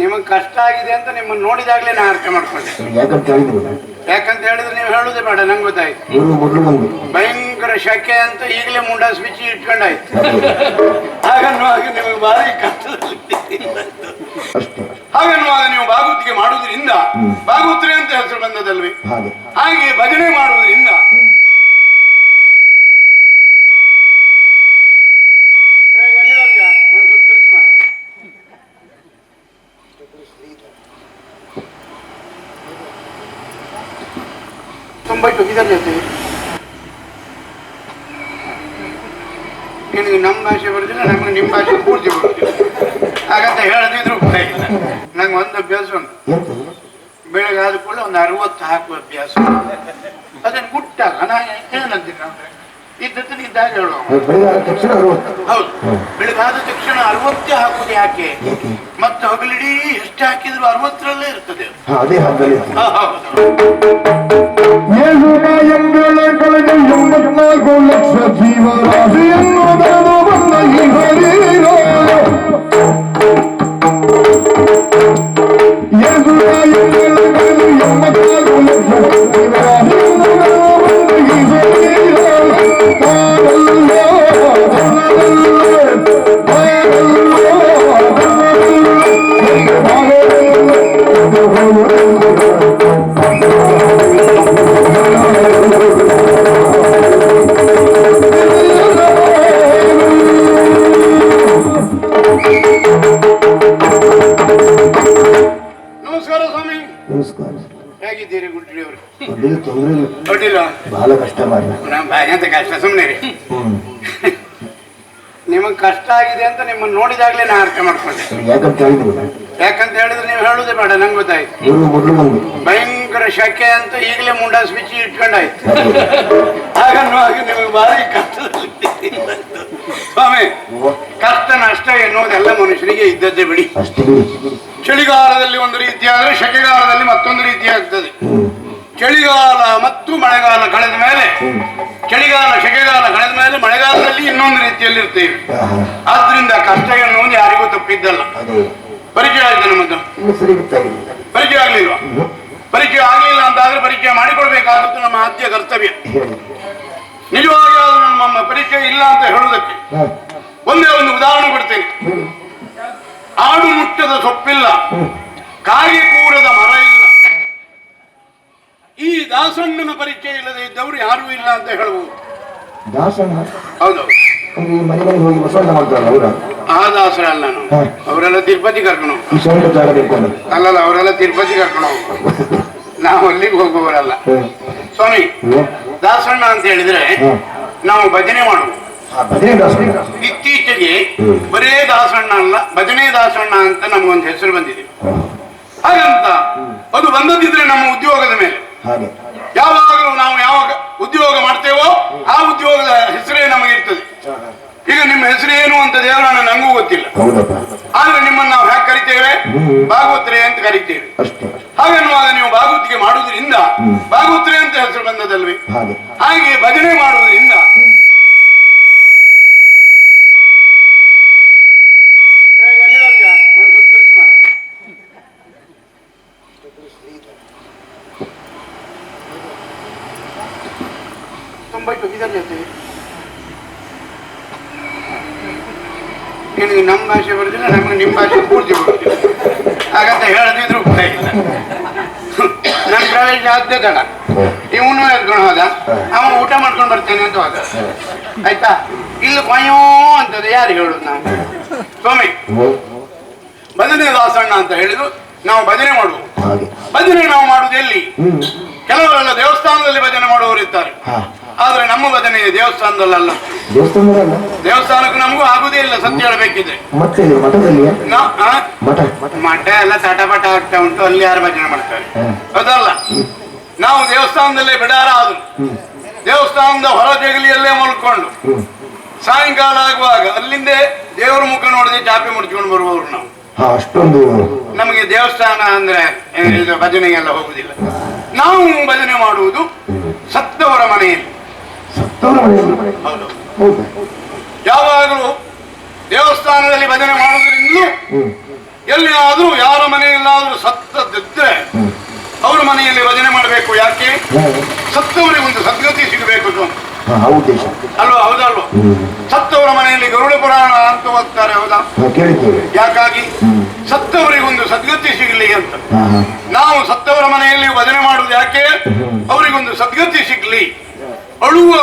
ನಿಮಗೆ ಕಷ್ಟ ಆಗಿದೆ ಅಂತ ನಿಮ್ಮನ್ನು ನೋಡಿದಾಗಲೇ ನಾನು ಅರ್ಥ ಮಾಡ್ಕೊಂಡೆ. ಯಾಕಂತ ಹೇಳಿದ್ರು? ಯಾಕಂತ ಹೇಳಿದ್ರೆ ನೀವು ಹೇಳುದೇ ಬೇಡ ನಂಗೆ ಗೊತ್ತಾಯ್ತು. ಇವರು ಮೊದಲು ಬಂದು ಭಯಂಕರ ಶಕೆ ಅಂತ ಈಗಲೇ ಮುಂಡಾಸ್ ಸ್ವಿಚ್ ಇಟ್ಕೊಂಡಾಯ್ತು. ಹಾಗನ್ನುವಾಗ ನಿಮಗೆ ಭಾರಿ ಕಷ್ಟ ಅಷ್ಟೇ. ಹಾಗನ್ನುವಾಗ ನೀವು ಭಾಗವತಿಗೆ ಮಾಡುವುದರಿಂದ ಭಾಗವತ್ರಿ ಅಂತ ಹೆಸರು ಬಂದದಲ್ವಿ? ಹಾಗೆ. ಹಾಗೆ ಭಜನೆ ಮಾಡುವುದರಿಂದ ಭಾಷೆ ಬರುದಿಲ್ಲ, ನಮಗೆ ನಿಮ್ಮ ಭಾಷೆ ಪೂರ್ತಿ ಬರುದಿಲ್ಲ. ಹಾಗಂತ ಹೇಳದಿದ್ರು ನಂಗೆ ಒಂದು ಅಭ್ಯಾಸ ಉಂಟು. ಬೆಳಗಾದ ಕೂಡಲೇ ಒಂದು ಅರವತ್ತು ಹಾಕುವ ಅಭ್ಯಾಸ ಅದನ್ನು ಗುಟ್ಟಾಗ ಏನಂತೀನಿ ಅಂದ್ರೆ ಇದ್ದದ್ದು ಹೇಳುವ ಆದ ತಕ್ಷಣ ಅರವತ್ತು. ಹೌದು. ಬೆಳಗ್ಗೆ ತಕ್ಷಣ ಅರವತ್ತೇ ಹಾಕುದು ಯಾಕೆ? ಮತ್ತೆ ಹಗಲಿಡೀ ಎಷ್ಟು ಹಾಕಿದ್ರು ಅರವತ್ತರಲ್ಲೇ ಇರ್ತದೆ. ಅದು. ಹಗಲಿ ಎಂಬತ್ನಾಲ್ಕು ಲಕ್ಷ ಜೀವರಾಶಿಯನ್ನು ಬಂದ ಈ ಹರಿರ ಬಹಳ ಕಷ್ಟ ಮಾಡಿ ನಮ್ಮ ಕಷ್ಟ ಸುಮ್ಮನೆ ರೀ ನಿಮಗೆ ಕಷ್ಟ ಆಗಿದೆ ಅಂತ ನಿಮ್ಮನ್ನ ನೋಡಿದಾಗಲೇ ನಾ ಅರ್ಥ ಮಾಡ್ಕೊಂಡೆ. ಯಾಕಂತ ಹೇಳಿದ್ರು? ಯಾಕಂತ ಹೇಳಿದ್ರೆ ನೀವು ಹೇಳುದೇ ಬೇಡ ನಂಗೆ ಗೊತ್ತಾಯ್ತು. ಇವರು ಮೊದಲು ಬಂದು ಭಯಂಕರ ಶಕೆ ಅಂತ ಈಗಲೇ ಮುಂಡಾಸ್ ಸ್ವಿಚ್ ಇಟ್ಕೊಂಡಾಯ್ತು. ನಿಮಗೆ ಭಾರಿ ಕಷ್ಟದಲ್ಲಿ ಸ್ವಾಮಿ ಕಷ್ಟ ನಷ್ಟ ಎನ್ನುವುದೆಲ್ಲ ಮನುಷ್ಯನಿಗೆ ಇದ್ದದ್ದೇ ಬಿಡಿ. ಚಳಿಗಾಲದಲ್ಲಿ ಒಂದು ರೀತಿ ಆದ್ರೆ ಶಕೆಗಾಲದಲ್ಲಿ ಮತ್ತೊಂದು ರೀತಿ ಆಗ್ತದೆ ಚಳಿಗಾಲ ಮತ್ತು ಮಳೆಗಾಲ ಕಳೆದ ಮೇಲೆ ಚಳಿಗಾಲ ಶಕೆಗಾಲ ಕಳೆದ ಮೇಲೆ ಮಳೆಗಾಲದಲ್ಲಿ ಇನ್ನೊಂದು ರೀತಿಯಲ್ಲಿ ಇರ್ತೇವೆ. ಆದ್ರಿಂದ ಕಷ್ಟ ಎನ್ನುವುದು ಯಾರಿಗೂ ತಪ್ಪಿದ್ದಲ್ಲ. ಪರಿಚಯ ಆಯ್ತು ನಮ್ಮದು. ಪರಿಚಯ ಆಗ್ಲಿಲ್ವಾ? ಪರಿಚಯ ಆಗಲಿಲ್ಲ ಅಂತಾದ್ರೆ ಪರಿಚಯ ಮಾಡಿಕೊಳ್ಬೇಕಾದದ್ದು ನಮ್ಮ ಆದ್ಯ ಕರ್ತವ್ಯ. ನಿಜವಾಗಿ ನಮ್ಮ ಪರಿಚಯ ಇಲ್ಲ ಅಂತ ಹೇಳುವುದಕ್ಕೆ ಒಂದೇ ಒಂದು ಉದಾಹರಣೆ ಕೊಡ್ತೇನೆ. ಆಡು ಮುಟ್ಟದ ಸೊಪ್ಪಿಲ್ಲ. ಕಾಯಿ ಕಾಗೆ ಕೂರದ ಮರ ಇಲ್ಲ. ಈ ದಾಸಣ್ಣನ ಪರಿಚಯ ಇಲ್ಲದೆ ಇದ್ದವರು ಯಾರು ಇಲ್ಲ ಅಂತ ಹೇಳಬಹುದು. ದಾಸಣ್ಣ? ಹೌದು. ಈ ಮನೆ ಮನೆಗೆ ಹೋಗಿ ಬಸವಣ್ಣ ಮಾಡ್ತಾರಲ್ಲ ಅವರ? ಆ ದಾಸರ ಅಲ್ಲ ನಾನು. ಅವರೆಲ್ಲ ತಿರುಪತಿ ಕರ್ಕೊಂಡು ಹೋಗ್ತಾರೆ. ಈ ಸೌಂಡ್ ಜಾಗ ಬೇಕೊಂಡು ಅಲ್ಲಲ್ಲ ಅವರೆಲ್ಲ ತಿರುಪತಿ ಕರ್ಕೊಂಡು ಹೋಗ್ಬೋದು ನಾವು ಅಲ್ಲಿಗೆ ಹೋಗುವವರಲ್ಲ. ಸ್ವಾಮಿ ದಾಸಣ್ಣ ಅಂತ ಹೇಳಿದ್ರೆ ನಾವು ಭಜನೆ ಮಾಡುವುದು ಇತ್ತೀಚೆಗೆ ಬರೇ ದಾಸಣ್ಣ ಅಲ್ಲ ಭಜನೆ ದಾಸಣ್ಣ ಅಂತ ನಮಗೊಂದು ಹೆಸರು ಬಂದಿದೆ. ಹಾಗಂತ ಅದು ಬಂದದಿದ್ರೆ ನಮ್ಮ ಉದ್ಯೋಗದ ಮೇಲೆ. ಹಾಗೆ. ಯಾವಾಗಲೂ ನಾವು ಯಾವಾಗ ಉದ್ಯೋಗ ಮಾಡ್ತೇವೋ ಆ ಉದ್ಯೋಗದ ಹೆಸರೇ ನಮಗೆ ಇರ್ತದೆ. ಈಗ ನಿಮ್ಮ ಹೆಸರು ಏನು ಅಂತ ದೇವರನ್ನ ನಂಗೂ ಗೊತ್ತಿಲ್ಲ. ಆದ್ರೆ ನಿಮ್ಮನ್ನು ನಾವು ಹ್ಯಾಕ್ ಕರಿತೇವೆ. ಭಾಗವತ್ರೆ ಅಂತ ಕರಿತೇವೆ. ಹಾಗೆನ್ನುವಾಗ ನೀವು ಭಾಗವತಿಗೆ ಮಾಡುವುದರಿಂದ ಭಾಗವತ್ರೆ ಅಂತ ಹೆಸರು ಬಂದದಲ್ವೇ? ಹಾಗೆ. ಭಜನೆ ಮಾಡುವುದರಿಂದ ನಿನಗೆ ನಮ್ಮ ಭಾಷೆ ಬರುದಿಲ್ಲ ನಮ್ಗೆ ನಿಮ್ಮ ಭಾಷೆ ಪೂರ್ತಿ ಬರುದಿಲ್ಲ. ಹಾಗಂತ ಹೇಳದಿದ್ರು ಇಲ್ಲ. ನನ್ನ ಪ್ರವೇಶ ಆದ್ದೇ ತಡ ಇವನು ಎದ್ಕೊಂಡು ಹೋದ ಅವನು ಊಟ ಮಾಡ್ಕೊಂಡು ಬರ್ತೇನೆ ಅಂತ ಹೋದ. ಆಯ್ತಾ? ಇಲ್ಲಿ ಕೊಯ್ಯೋ ಅಂತದ್ದು ಯಾರು ಹೇಳುದು ನಾವು ಸ್ವಾಮಿ ಬದನೆ ಭಜನೆ ದಾಸಣ್ಣ ಅಂತ ಹೇಳಿದ್ರು ನಾವು ಬದನೆ ಮಾಡುವು ಬದನೆ ಭಜನೆ ನಾವು ಮಾಡುವುದು ಎಲ್ಲಿ? ಕೆಲವರೆಲ್ಲ ದೇವಸ್ಥಾನದಲ್ಲಿ ಭಜನೆ ಮಾಡುವವರು ಇರ್ತಾರೆ ಹಾ. ಆದ್ರೆ ನಮ್ಮ ಭಜನೆ ದೇವಸ್ಥಾನದಲ್ಲ ದೇವಸ್ಥಾನದಲ್ಲ? ದೇವಸ್ಥಾನಕ್ಕೂ ನಮಗೂ ಆಗುದೇ ಇಲ್ಲ ಸತ್ಯ ಹೇಳಬೇಕಿದ್ರೆ. ಮತ್ತೆ ಮಠದಲ್ಲಿ? ಮಠ. ಎಲ್ಲ ತಟಪಟ ಆಗ್ತಾ ಉಂಟು ಅಲ್ಲಿ ಯಾರು ಭಜನೆ ಮಾಡ್ತಾರೆ. ಅದಲ್ಲ ನಾವು ದೇವಸ್ಥಾನದಲ್ಲೇ ಬಿಡಾರ ಆದ್ರು. ದೇವಸ್ಥಾನದ ಹೊರ ಜಗಲಿಯಲ್ಲೇ ಮಲ್ಕೊಂಡು. ಸಾಯಂಕಾಲ ಆಗುವಾಗ ಅಲ್ಲಿಂದೇ ದೇವರ ಮುಖ ನೋಡದೆ ಚಾಪೆ ಮುಡ್ಕೊಂಡು ಬರುವವರು ನಾವು. ಅಷ್ಟೊಂದು. ನಮಗೆ ದೇವಸ್ಥಾನ ಅಂದ್ರೆ ಭಜನೆಗೆಲ್ಲ ಹೋಗುದಿಲ್ಲ. ನಾವು ಭಜನೆ ಮಾಡುವುದು ಸತ್ತವರ ಮನೆಯಲ್ಲಿ. ಸತ್ತವರ ಮನೆಯಲ್ಲಿ? ಹೌದು. ಹೌದಾ. ಯಾವಾಗಲೂ ದೇವಸ್ಥಾನದಲ್ಲಿ ಭಜನೆ ಮಾಡುವುದರಿಂದಲೂ ಎಲ್ಲಿಯಾದರೂ ಯಾರ ಮನೆಯಲ್ಲಾದರೂ ಸತ್ತದಿದ್ರೆ ಅವರ ಮನೆಯಲ್ಲಿ ಭಜನೆ ಮಾಡಬೇಕು ಯಾಕೆ. ಸತ್ತವರಿಗೆ ಒಂದು ಸದ್ಗತಿ ಸಿಗಬೇಕು ಆ ಉದ್ದೇಶ ಅಲ್ವಾ ಹೌದಲ್ವಾ ಸತ್ತವರ ಮನೆಯಲ್ಲಿ ಗರುಡ ಪುರಾಣ ಅಂತ ಓದ್ತಾರೆ ಹೌದಾ? ಕೇಳಿದ್ದೇವೆ. ಯಾಕಾಗಿ? ಸತ್ತವರಿಗೊಂದು ಸದ್ಗತಿ ಸಿಗಲಿ ಅಂತ. ನಾವು ಸತ್ತವರ ಮನೆಯಲ್ಲಿ ಭಜನೆ ಮಾಡುದು ಯಾಕೆ. ಅವರಿಗೊಂದು ಸದ್ಗತಿ ಸಿಗ್ಲಿ. ಅಳುವ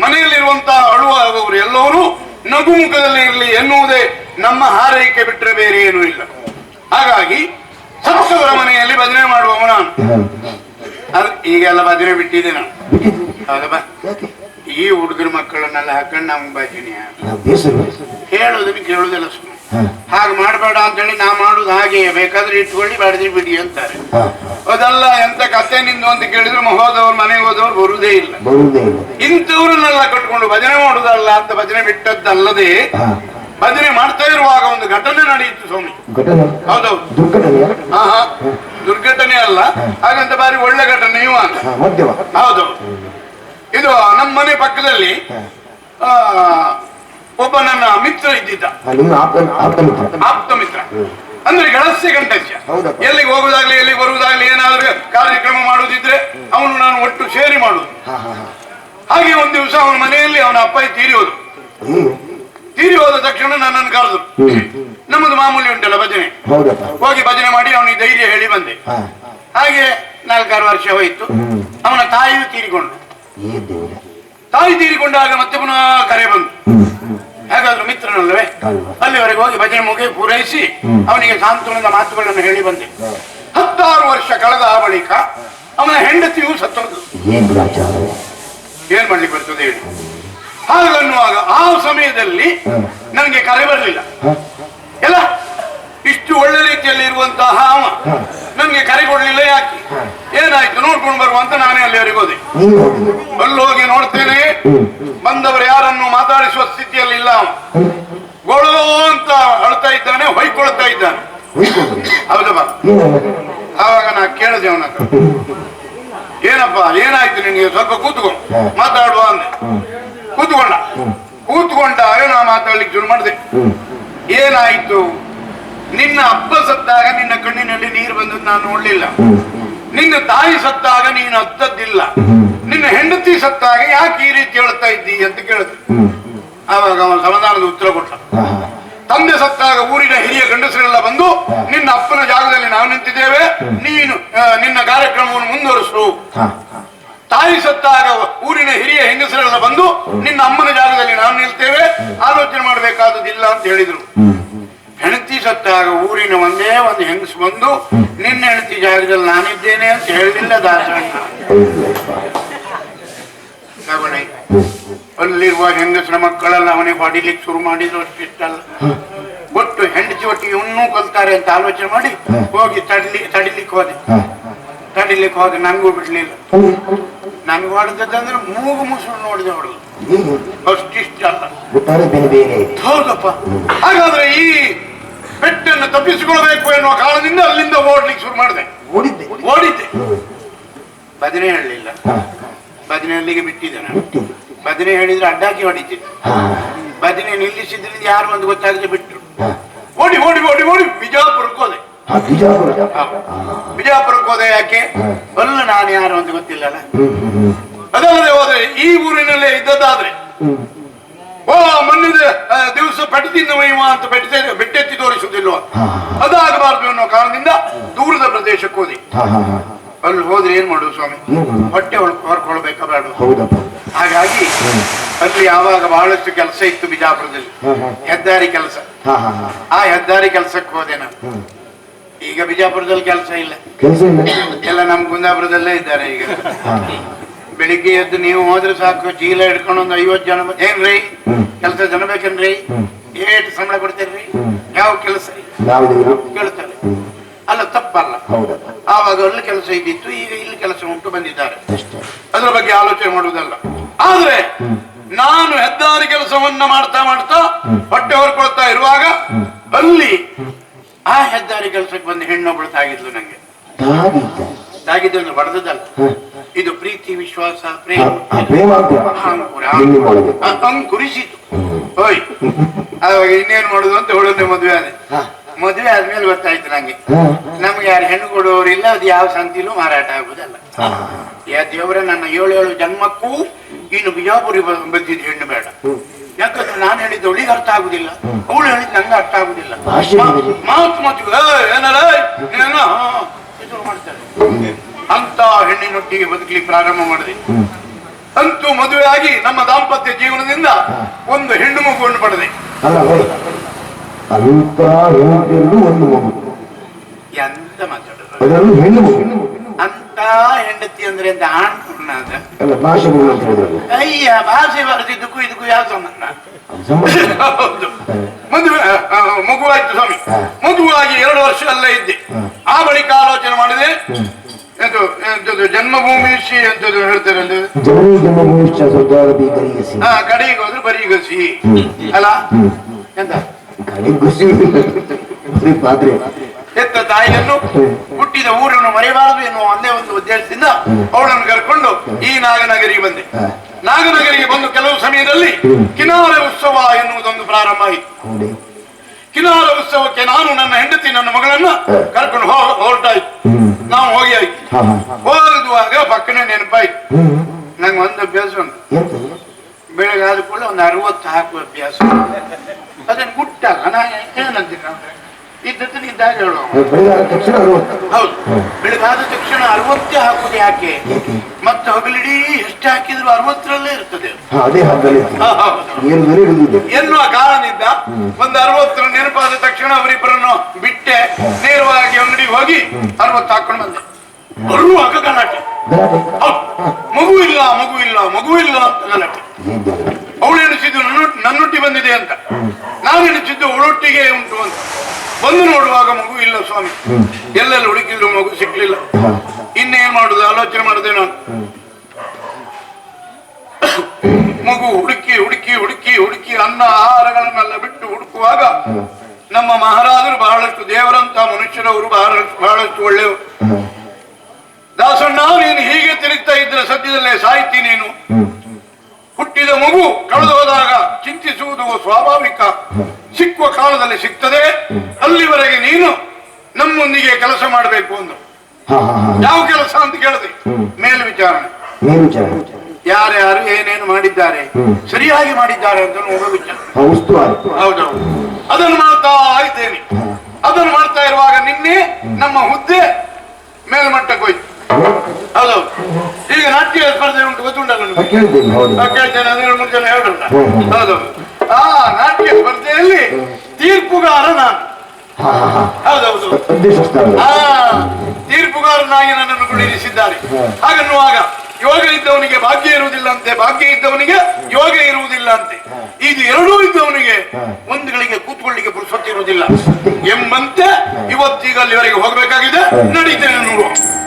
ಮನೆಯಲ್ಲಿರುವಂತಹ ಅಳುವವರು ಎಲ್ಲರೂ ನಗುಮುಖದಲ್ಲಿ ಇರಲಿ ಎನ್ನುವುದೇ ನಮ್ಮ ಹಾರೈಕೆ ಬಿಟ್ಟರೆ ಬೇರೆ ಏನೂ ಇಲ್ಲ. ಹಾಗಾಗಿ ಸತ್ತವರ ಮನೆಯಲ್ಲಿ ಭಜನೆ ಮಾಡುವವ ನಾನು ಈಗೆಲ್ಲ ಭಜನೆ ಬಿಟ್ಟಿದ್ದೆ ನಾನು ಬಿಟ್ಟಿದ್ದು ಹೌದಪ್ಪ ಈ ಹುಡುಗರ ಮಕ್ಕಳನ್ನೆಲ್ಲ ಹಾಕೊಂಡು ನಮ್ಗೆ ಭಜನೆ ಹೇಳೋದನ್ನ ಕೇಳುದಿಲ್ಲ ಸುಮ್ಮನೆ ಹಾಗೆ ಮಾಡಬೇಡ ಅಂತೇಳಿ ನಾ ಮಾಡುದು ಹಾಗೆ ಬೇಕಾದ್ರೆ ಇಟ್ಕೊಳ್ಳಿ ಬಡದಿ ಬಿಡಿ ಅಂತಾರೆ. ಅದೆಲ್ಲ ಎಂತ ಕತೆ ನಿಂದು ಅಂತ ಕೇಳಿದ್ರು ಹೋದವ್ರು ಮನೆಗೆ ಹೋದವ್ರು ಬರುವುದೇ ಇಲ್ಲ. ಇಂಥವ್ರನ್ನೆಲ್ಲ ಕಟ್ಕೊಂಡು ಭಜನೆ ಮಾಡುದಲ್ಲ ಅಂತ ಭಜನೆ ಬಿಟ್ಟದ್ದಲ್ಲದೆ ಭಜನೆ ಮಾಡ್ತಾ ಇರುವಾಗ ಒಂದು ಘಟನೆ ನಡೆಯಿತು ಸ್ವಾಮಿ. ಹೌದೌದು ಹಾ ಹಾ. ದುರ್ಘಟನೆ ಅಲ್ಲ. ಹಾಗಂತ ಬಾರಿ ಒಳ್ಳೆ ಘಟನೆ ಅಂತ. ಹಾ ಹೌದು. ಇದು ನಮ್ಮ ಮನೆ ಪಕ್ಕದಲ್ಲಿ ಆ, ಒಬ್ಬ ನನ್ನ ಮಿತ್ರ ಇದ್ದಿದ್ದ. ಆಪ್ತ ಮಿತ್ರ ಅಂದ್ರೆ ಗಳಸ್ಯ ಗಂಟಸ್ಯ. ಎಲ್ಲಿಗೆ ಹೋಗುದಾಗ್ಲಿ ಎಲ್ಲಿಗೆ ಬರುವುದಾಗ್ಲಿ ಏನಾದ್ರೂ ಕಾರ್ಯಕ್ರಮ ಮಾಡುದಿದ್ರೆ ಅವನು ನಾನು ಒಟ್ಟು ಸೇರಿ ಮಾಡುದು. ಹಾಗೆ ಒಂದು ದಿವಸ ಅವನ ಮನೆಯಲ್ಲಿ ಅವನ ಅಪ್ಪ ತೀರಿ ಹೋದು ಹ್ಮ್ ತೀರಿ ಹೋದ ತಕ್ಷಣ ನನ್ನನ್ನು ಕರೆದ್ರು ಹ್ಮ್. ನಮ್ಮದು ಮಾಮೂಲಿ ಉಂಟಲ್ಲ ಭಜನೆ? ಹೋಗಿ ಭಜನೆ ಮಾಡಿ ಅವನಿಗೆ ಧೈರ್ಯ ಹೇಳಿ ಬಂದೆ. ಹಾಗೆ ನಾಲ್ಕಾರು ವರ್ಷ ಹೋಯಿತು. ಅವನ ತಾಯಿಯು ತೀರಿಕೊಂಡು. ತಾಯಿ ತೀರಿಕೊಂಡಾಗ ಮತ್ತೆ ಪುನಃ ಕರೆ ಬಂದು. ಹೇಗಾದ್ರೂ ಮಿತ್ರನಲ್ಲವೇ. ಅಲ್ಲಿವರೆಗೆ ಹೋಗಿ ಭಜನೆ ಮುಗಿ ಪೂರೈಸಿ ಅವನಿಗೆ ಸಾಂತ್ವನದ ಮಾತುಗಳನ್ನು ಹೇಳಿ ಬಂದೆ. ಹತ್ತಾರು ವರ್ಷ ಕಳೆದ ಆ ಬಳಿಕ ಅವನ ಹೆಂಡತಿಯು ಸತ್ತೋದು. ಏನ್ ಮಾಡ್ಲಿಕ್ಕೆ ಬರ್ತದೆ ಹೇಳಿ. ಹಾಗನ್ನುವಾಗ ಆ ಸಮಯದಲ್ಲಿ. ನನಗೆ ಕರೆ ಬರಲಿಲ್ಲ. ಎಲ್ಲ? ಇಷ್ಟು ಒಳ್ಳೆ ರೀತಿಯಲ್ಲಿ ಇರುವಂತಹ ಅವ. ಹ್ಮ್. ನನಗೆ ಕರೆ ಕೊಡ್ಲಿಲ್ಲ ಯಾಕೆ? ಏನಾಯ್ತು? ನೋಡ್ಕೊಂಡು ಬರುವಂತ ನಾನೇ ಅಲ್ಲಿವರೆಗೆ ಹೋದೆ ಅಲ್ಲಿ ಹೋಗಿ ನೋಡ್ತೇನೆ. ಬಂದವರು ಯಾರನ್ನು ಮಾತಾಡಿಸುವ ಸ್ಥಿತಿಯಲ್ಲಿ ಇಲ್ಲ ಗೊಳೋ ಅಂತ ಅಳ್ತಾ ಇದ್ದಾನೆ ಹೊಯ್ಕೊಳ್ತಾ ಇದ್ದಾನೆ. ಹೌದಪ್ಪ ಆವಾಗ ನಾ ಕೇಳಿದೆ ಅವನ ಏನಪ್ಪ ಏನಾಯ್ತು ನಿನಗೆ? ಸ್ವಲ್ಪ ಕೂತ್ಕೊ. ಮಾತಾಡುವ ಅಂದೆ. ಕೂತ್ಕೊಂಡ ಕೂತ್ಕೊಂಡ ಕೂತ್ಕೊಂಡಾಗ ನಾ ಮಾತಾಡ್ಲಿಕ್ಕೆ ಶುರು ಮಾಡಿದೆ. ಏನಾಯ್ತು? ನಿನ್ನ ಅಪ್ಪ ಸತ್ತಾಗ ನಿನ್ನ ಕಣ್ಣಿನಲ್ಲಿ ನೀರು ಬಂದದ್ದು ನಾನು ನೋಡ್ಲಿಲ್ಲ. ನಿನ್ನ ತಾಯಿ ಸತ್ತಾಗ ನೀನು ಹತ್ತದ್ದಿಲ್ಲ. ನಿನ್ನ ಹೆಂಡತಿ ಸತ್ತಾಗ ಯಾಕೆ ಈ ರೀತಿ ಹೇಳ್ತಾ ಇದ್ದಿ ಅಂತ ಕೇಳಿದೆ. ಅವಾಗ ಅವನು ಸಮಾಧಾನದ ಉತ್ತರ ಕೊಟ್ಟ. ತಂದೆ ಸತ್ತಾಗ ಊರಿನ ಹಿರಿಯ ಗಂಡಸರೆಲ್ಲ ಬಂದು ನಿನ್ನ ಅಪ್ಪನ ಜಾಗದಲ್ಲಿ ನಾವು ನಿಂತಿದ್ದೇವೆ. ನೀನು ನಿನ್ನ ಕಾರ್ಯಕ್ರಮವನ್ನು ಮುಂದುವರಿಸು. ತಾಯಿ ಸತ್ತಾಗ ಊರಿನ ಹಿರಿಯ ಹೆಂಗಸರೆಲ್ಲ ಬಂದು ನಿನ್ನ ಅಮ್ಮನ ಜಾಗದಲ್ಲಿ ನಾವು ನಿಲ್ತೇವೆ ಆಲೋಚನೆ ಮಾಡಬೇಕಾದದಿಲ್ಲ ಅಂತ ಹೇಳಿದ್ರು. ಹೆಣತಿ ಸತ್ತಾಗ ಊರಿನ ಒಂದೇ ಒಂದು ಹೆಂಗಸು ಬಂದು ನಿನ್ನ ಹೆಣತಿ ಜಾಗದಲ್ಲಿ ನಾನಿದ್ದೇನೆ ಅಂತ ಹೇಳಲಿಲ್ಲ ದಾಸಣ್ಣ ಅಲ್ಲಿರುವ ಹೆಂಗಸರ ಮಕ್ಕಳೆಲ್ಲ ಅವನಿಗೆ ಹೊಡಿಲಿಕ್ಕೆ ಶುರು ಮಾಡಿದ್ರು ಅಷ್ಟಿಷ್ಟಲ್ಲ. ಒಟ್ಟು ಹೆಂಡತಿ ಒಟ್ಟಿಗೆ ಇನ್ನೂ ಕಲ್ತಾರೆ ಅಂತ ಆಲೋಚನೆ ಮಾಡಿ. ಹೋಗಿ ತಡಿಲಿ ತಡಿಲಿಕ್ಕೆ ಹೋದೆ. ತಡಿಲಿಕ್ಕೆ ಹೋಗಿ ನಂಗೂ ಬಿಡ್ಲಿಲ್ಲ. ನನ್ಗೆ ಹೊಡೆದಂದ್ರೆ ಮೂಗು ಮುಸುಳು ನೋಡಿದೆ ಹೊಡೆದು ಏನು ಅಷ್ಟಿಷ್ಟ ಹೌದಪ್ಪ. ಹಾಗಾದ್ರೆ ಈ ಪೆಟ್ಟನ್ನು ತಪ್ಪಿಸಿಕೊಳ್ಬೇಕು ಎನ್ನುವ ಕಾರಣದಿಂದ ಅಲ್ಲಿಂದ ಓಡ್ಲಿಕ್ಕೆ ಶುರು ಮಾಡಿದೆ. ಓಡಿದ್ದೆ. ಓಡಿದ್ದೆ. ಬದನೆ ಹೇಳಲಿಲ್ಲ. ಬದನೆ ಅಲ್ಲಿಗೆ ಬಿಟ್ಟಿದ್ದೆ ನಾನು. ಬದನೆ ಹೇಳಿದ್ರೆ ಅಡ್ಡಾಕಿ ಹೊಡಿತಿದ್ದೆ. ಬದನೆ ನಿಲ್ಲಿಸಿದ್ರಿಂದ ಯಾರು ಒಂದು ಗೊತ್ತಾಗದೆ ಬಿಟ್ಟರು ಓಡಿ ಓಡಿ ಓಡಿ ಓಡಿ. ಹಾ ಬಿಜಾಪುರ. ಬಿಜಾಪುರಕ್ಕೆ ಹೋದೆ ಯಾಕೆ? ಬಲ್ಲ ನಾನು ಯಾರು ಅಂತ ಗೊತ್ತಿಲ್ಲಲ್ಲ? ಅದಲ್ಲದೆ ಹೋದ್ರೆ ಈ ಊರಿನಲ್ಲೇ ಇದ್ದದ್ದಾದ್ರೆ? ಓ ಮಣ್ಣಿದ ದಿವಸ ಪೆಟ್ಟಿಂದ ಒಯ್ಯುವ ಅಂತ ಬೆಟ್ಟೆ ಬೆಟ್ಟೆತ್ತಿ ತೋರಿಸುವುದಿಲ್ವ? ಹಾ ಅದಾಗಬಾರ್ದು ಅನ್ನೋ ಕಾರಣದಿಂದ ದೂರದ ಪ್ರದೇಶಕ್ಕೆ ಹೋದಿ. ಅಲ್ಲಿ ಹೋದ್ರೆ ಏನ್ ಮಾಡುದು ಸ್ವಾಮಿ? ಹೊಟ್ಟೆ ಹೊರ್ಕೊಳ್ಬೇಕಾ ಬೇಡ ಹಾಗಾಗಿ ಅಲ್ಲಿ ಯಾವಾಗ ಬಹಳಷ್ಟು ಕೆಲಸ ಇತ್ತು ಬಿಜಾಪುರದಲ್ಲಿ. ಹೆದ್ದಾರಿ ಕೆಲಸ. ಆ ಹೆದ್ದಾರಿ ಕೆಲಸಕ್ಕೆ ಹೋದೆ ನಾನು. ಈಗ ಬಿಜಾಪುರದಲ್ಲಿ ಕೆಲಸ ಇಲ್ಲ. ಕೆಲಸ ಇಲ್ಲ. ಎಲ್ಲ ನಮ್ಮ ಕುಂದಾಪುರದಲ್ಲೇ ಇದ್ದಾರೆ ಈಗ. ಬೆಳಿಗ್ಗೆ ಎದ್ದು ನೀವು ಹೋದ್ರೆ ಸಾಕು ಚೀಲ ಹಿಡ್ಕೊಂಡು ಒಂದು ಐವತ್ತು ಜನ ಏನ್ರಿ? ಕೆಲಸ ಜನ ಬೇಕೇನ್ರಿ. ಏಟ್ ಸಂಬಳ ಕೊಡ್ತೀರಿ. ಯಾವ ಕೆಲಸ? ಕೇಳ್ತಾರೆ. ಅಲ್ಲ ತಪ್ಪಲ್ಲ. ಆವಾಗ ಅಲ್ಲಿ ಕೆಲಸ ಇದ್ದಿತ್ತು ಈಗ ಇಲ್ಲಿ ಕೆಲಸ ಉಂಟು ಬಂದಿದ್ದಾರೆ. ಅದ್ರ ಅದರ ಬಗ್ಗೆ ಆಲೋಚನೆ ಮಾಡುವುದಲ್ಲ. ಆದ್ರೆ ನಾನು ಹೆದ್ದಾರಿ ಕೆಲಸವನ್ನ ಮಾಡ್ತಾ ಮಾಡ್ತಾ ಹೊಟ್ಟೆ ಹೊರ್ಕೊಳ್ತಾ ಇರುವಾಗ ಅಲ್ಲಿ ಆ ಹೆದ್ದಾರಿ ಕೆಲಸಕ್ಕೆ ಬಂದ ಹೆಣ್ಣೊಬ್ಳು ತಾಗಿದ್ಲು ನಂಗೆ. ತಾಗಿದ್ದ? ಇದು ಪ್ರೀತಿ ವಿಶ್ವಾಸ ಪ್ರೇಮ. ಅಂಕುರಿಸಿತು ಹೋಯ್ ಅವಾಗ ಇನ್ನೇನ್ ಮಾಡುದು ಅಂತ ಅವಳನ್ನೇ ಮದುವೆ ಆದ. ಮದ್ವೆ ಆದ್ಮೇಲೆ ಗೊತ್ತಾಯ್ತು ನಂಗೆ. ನಮ್ಗೆ ಯಾರು ಹೆಣ್ಣು ಕೊಡುವವರಿಲ್ಲ ಅದು ಯಾವ ಸಂತಿಲೂ ಮಾರಾಟ ಆಗುದಲ್ಲ ಯಾ ದೇವರ ನನ್ನ ಏಳು ಏಳು ಜನ್ಮಕ್ಕೂ ಇನ್ನು ಬಿಜಾಪುರಿ ಬಂದಿದ್ದು ಹೆಣ್ಣು ಬೇಡ. ಯಾಕಂದ್ರೆ ನಾನು ಹೇಳಿದ್ದು ಅವಳಿಗೆ ಅರ್ಥ ಆಗುದಿಲ್ಲ. ಅವಳು ಹೇಳಿದ್ ನಂಗೆ ಅರ್ಥ ಆಗುದಿಲ್ಲ. ಮಾತು ಮಾತು ಏನಾರ? ಇದು ಮಾಡ್ತಾರೆ. ಅಂತ ಹೆಣ್ಣಿನೊಟ್ಟಿಗೆ ಬದುಕಲಿಕ್ಕೆ ಪ್ರಾರಂಭ ಮಾಡಿದೆ. ಅಂತೂ ಮದುವೆ ಆಗಿ ನಮ್ಮ ದಾಂಪತ್ಯ ಜೀವನದಿಂದ ಒಂದು ಹೆಣ್ಣು ಮಗುವನ್ನು ಪಡೆದೆ. ಎಂತ ಮಾತಾಡೋದು? ಹೆಣ್ಣು ಮಗು. ಅಂತ ಹೆಂಡತಿ ಅಂದ್ರೆ ಅಂತ ಆಣ್ ಅಲ್ಲ ಭಾಷೆ ಮಗು ಅಂತ ಹೇಳಿದ್ರು ಅಯ್ಯ ಭಾಷೆ ಬರೆದಿದ್ದಕ್ಕೂ ಇದಕ್ಕೂ ಯಾವ ಸಂಬಂಧ? ಹೌದು. ಮದುವೆ ಮಗುವಾಯ್ತು ಸ್ವಾಮಿ. ಮಗುವಾಗಿ ಎರಡು ವರ್ಷ ಅಲ್ಲೇ ಇದ್ದೆ. ಆ ಬಳಿಕ ಆಲೋಚನೆ ಮಾಡಿದೆ. ಹ್ಮ್. ಎಂತು ಎಂತದು ಜನ್ಮಭೂಮಿ ಶ್ರೀ ಎಂತದು ಹೇಳ್ತಾರೆ ಹಾ ಕಡೆಗೆ ಹೋದ್ರೆ ಬರೀ ಗಸಿ ಹ್ಮ್. ಅಲ್ಲ? ಎಂತ? ಕಡೆಗೆ ಗೊಸಿ ಪಾತ್ರೆ. ಹೆತ್ತ ತಾಯಿಯನ್ನು ಹುಟ್ಟಿದ ಊರನ್ನು ಮರೆಯಬಾರದು ಎನ್ನುವ ಒಂದೇ ಒಂದು ಉದ್ದೇಶದಿಂದ ಅವಳನ್ನು ಕರ್ಕೊಂಡು ಈ ನಾಗನಗರಿಗೆ ಬಂದೆ. ನಾಗನಗರಿಗೆ ಬಂದು ಕೆಲವು ಸಮಯದಲ್ಲಿ ಕಿನಾರ ಉತ್ಸವ ಎನ್ನುವುದೊಂದು ಪ್ರಾರಂಭ ಆಯಿತು. ಕಿನಾರ ಉತ್ಸವಕ್ಕೆ ನಾನು ನನ್ನ ಹೆಂಡತಿ ನನ್ನ ಮಗಳನ್ನ. ಕರ್ಕೊಂಡು ಹೊರಟಾಯ್ತು. ನಾವು ಹೋಗಿ ಆಯ್ತು. ಹೋಗುವಾಗ ಪಕ್ಕನೆ ನೆನಪಾಯ್ತು. ನಂಗೆ ಒಂದು ಅಭ್ಯಾಸ ಉಂಟು. ಬೆಳಗಾದ ಕೂಡ ಒಂದು ಅರವತ್ತು ಹಾಕುವ ಅಭ್ಯಾಸ ಅದನ್ನು ಗುಟ್ಟ ನಾ ಏನಂತೀನಿ ಅಂದ್ರೆ ಇದ್ದದ್ದು ಇದ್ದಾಗ ಹೇಳುವ ಬೆಳಗ್ಗೆ ತಕ್ಷಣ ಹೌದು. ಬೆಳಗಾದ ತಕ್ಷಣ ಅರವತ್ತೇ ಹಾಕುದು ಯಾಕೆ? ಮತ್ತೆ ಹಗಲಿಡೀ ಎಷ್ಟು ಹಾಕಿದ್ರು ಅರವತ್ತರಲ್ಲೇ ಇರ್ತದೆ. ಅದೇ. ಏನು ಹಿಡಿದಿದೆ ಎನ್ನುವ ಕಾರಣದಿಂದ ಒಂದು ಅರವತ್ತರ ನೆನಪಾದ ತಕ್ಷಣ ಅವರಿಬ್ಬರನ್ನು ಬಿಟ್ಟೆ ನೇರವಾಗಿ ಅಂಗಡಿ ಹೋಗಿ ಅರವತ್ತು ಹಾಕೊಂಡು ಬಂದೆ. ಬರುವಾಗ ಗಲಾಟೆ. ಮಗು ಇಲ್ಲ ಮಗು ಇಲ್ಲ ಮಗು ಇಲ್ಲ ಅಂತ ಗಲಾಟೆ. ಅವಳು ಎಣಿಸಿದ್ದು ನನ್ನ ನನ್ನೊಟ್ಟಿ ಬಂದಿದೆ ಅಂತ. ನಾನು ಎಣಿಸಿದ್ದು ಅವಳೊಟ್ಟಿಗೆ ಉಂಟು ಅಂತ. ಬಂದು ನೋಡುವಾಗ ಮಗು ಇಲ್ಲ ಸ್ವಾಮಿ. ಎಲ್ಲೆಲ್ಲಿ ಹುಡುಕಿದ್ರು ಮಗು ಸಿಗ್ಲಿಲ್ಲ. ಇನ್ನೇನ್ ಮಾಡುದು? ಆಲೋಚನೆ ಮಾಡಿದೆ ನಾನು. ಮಗು ಹುಡುಕಿ ಹುಡುಕಿ ಹುಡುಕಿ ಹುಡುಕಿ ಅನ್ನ ಆಹಾರಗಳನ್ನೆಲ್ಲ ಬಿಟ್ಟು ಹುಡುಕುವಾಗ ನಮ್ಮ ಮಹಾರಾಜರು ಬಹಳಷ್ಟು ದೇವರಂತ ಮನುಷ್ಯರವರು ಬಹಳಷ್ಟು ಬಹಳಷ್ಟು ಒಳ್ಳೆಯವರು. ದಾಸಣ್ಣ ನೀನು ಹೀಗೆ ತಿರುಗ್ತಾ ಇದ್ರೆ ಸದ್ಯದಲ್ಲೇ ಸಾಯ್ತಿ ನೀನು. ಹುಟ್ಟಿದ ಮಗು ಕಳೆದು ಹೋದಾಗ ಚಿಂತಿಸುವುದು ಸ್ವಾಭಾವಿಕ. ಸಿಕ್ಕುವ ಕಾಲದಲ್ಲಿ ಸಿಗ್ತದೆ. ಅಲ್ಲಿವರೆಗೆ ನೀನು ನಮ್ಮೊಂದಿಗೆ ಕೆಲಸ ಮಾಡಬೇಕು ಅಂದ್ರು ಯಾವ ಕೆಲಸ ಅಂತ ಕೇಳಿದೆ? ಮೇಲ್ ಮೇಲ್ವಿಚಾರಣೆ. ಯಾರ್ಯಾರು ಏನೇನು ಮಾಡಿದ್ದಾರೆ? ಸರಿಯಾಗಿ ಮಾಡಿದ್ದಾರೆ ಅಂತ ನೋಡೋ ವಿಚಾರ ಹೌದೌದು. ಅದನ್ನು ಮಾಡ್ತಾ ಇದ್ದೇನೆ. ಅದನ್ನು ಮಾಡ್ತಾ ಇರುವಾಗ ನಿನ್ನೆ ನಮ್ಮ ಹುದ್ದೆ ಮೇಲ್ಮಟ್ಟಕ್ಕೆ ಹೋಯ್ತು. ಹೌದೌದು ಈಗ ನಾಟ್ಯ ಸ್ಪರ್ಧೆ ಉಂಟು? ಗೊತ್ತುಂಟಲ್ಲ ಹಾ, ನಿಮಗೆ ಕೇಳಿದ್ದೇನೆ ಹೌದು. ಆ, ಹೇಳುಂಟ ನಾಟ್ಯ ಸ್ಪರ್ಧೆಯಲ್ಲಿ ತೀರ್ಪುಗಾರ ನಾನು ಹೌದೌದು. ಆ ತೀರ್ಪುಗಾರನಾಗಿ ನನ್ನನ್ನು ಗುಡಿಸಿದ್ದಾರೆ ಹಾಗನ್ನುವಾಗ ಯೋಗ ಇದ್ದವನಿಗೆ ಭಾಗ್ಯ ಇರುವುದಿಲ್ಲ ಅಂತೆ ಭಾಗ್ಯ ಇದ್ದವನಿಗೆ ಯೋಗ ಇರುವುದಿಲ್ಲ ಅಂತೆ ಇದು ಎರಡೂ ಇದ್ದವನಿಗೆ. ಒಂದು ಗಳಿಗೆ ಕೂತ್ಕೊಳ್ಳಿಕ್ಕೆ ಪುರುಸೊತ್ತು ಇರುವುದಿಲ್ಲ. ಎಂಬಂತೆ ಇವತ್ತೀಗ ಅಲ್ಲಿವರೆಗೆ ಹೋಗಬೇಕಾಗಿದೆ. ನಡೀತೇನೆ ನೋಡುವ.